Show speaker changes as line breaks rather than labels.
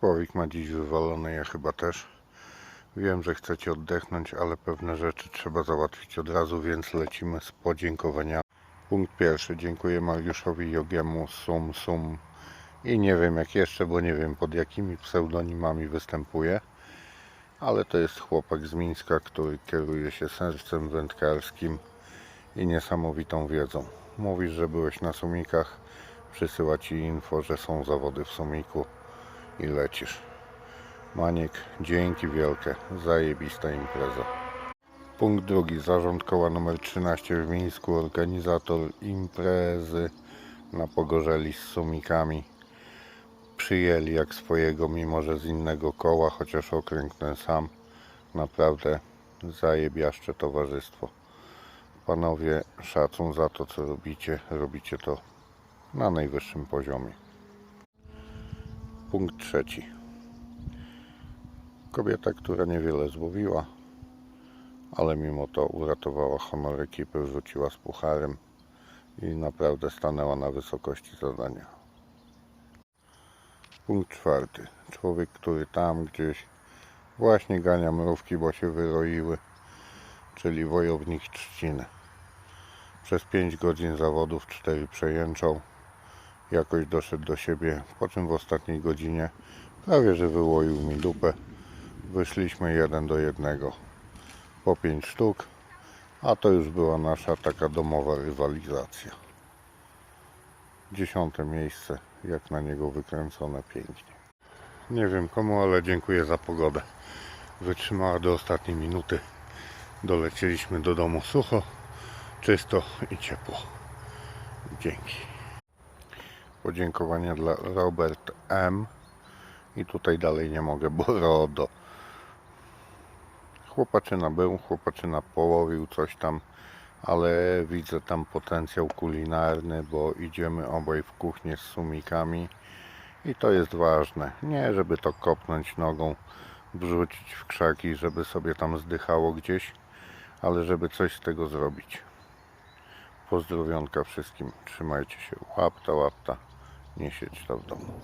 Połowik ma dziś wywalony, ja chyba też. Wiem, że chcecie oddechnąć, ale pewne rzeczy trzeba załatwić od razu, więc lecimy z podziękowaniami. Punkt pierwszy. Dziękuję Mariuszowi Jogiemu Sum Sum i nie wiem jak jeszcze, bo nie wiem pod jakimi pseudonimami występuje, ale to jest chłopak z Mińska, który kieruje się sercem wędkarskim i niesamowitą wiedzą. Mówisz, że byłeś na Sumikach, przysyła Ci info, że są zawody w Sumiku i lecisz. Maniek, dzięki wielkie, zajebista impreza. Punkt drugi, zarząd koła numer 13 w Mińsku, organizator imprezy na Pogorzeli z Sumikami. Przyjęli jak swojego, mimo że z innego koła, chociaż okręg ten sam. Naprawdę zajebiaszcze towarzystwo. Panowie, szacun za to, co robicie. Robicie to na najwyższym poziomie. Punkt trzeci. Kobieta, która niewiele złowiła, ale mimo to uratowała honor ekipy, wróciła z pucharem i naprawdę stanęła na wysokości zadania. Punkt czwarty. Człowiek, który tam gdzieś właśnie gania mrówki, bo się wyroiły, czyli wojownik trzciny. Przez 5 godzin zawodów 4 przejęczał. Jakoś doszedł do siebie, po czym w ostatniej godzinie prawie że wyłoił mi dupę. Wyszliśmy jeden do jednego po 5 sztuk, a to już była nasza taka domowa rywalizacja. Dziesiąte miejsce, jak na niego wykręcone pięknie. Nie wiem komu, ale dziękuję za pogodę. Wytrzymała do ostatniej minuty. Dolecieliśmy do domu sucho, czysto i ciepło. Dzięki. Podziękowania dla Robert M. I tutaj dalej nie mogę, bo RODO. Chłopaczyna był, chłopaczyna połowił coś tam, ale widzę tam potencjał kulinarny, bo idziemy obaj w kuchnię z sumikami i to jest ważne. Nie, żeby to kopnąć nogą, wrzucić w krzaki, żeby sobie tam zdychało gdzieś, ale żeby coś z tego zrobić. Pozdrowionka wszystkim. Trzymajcie się. Łapta, łapta. Nie siedź to w domu.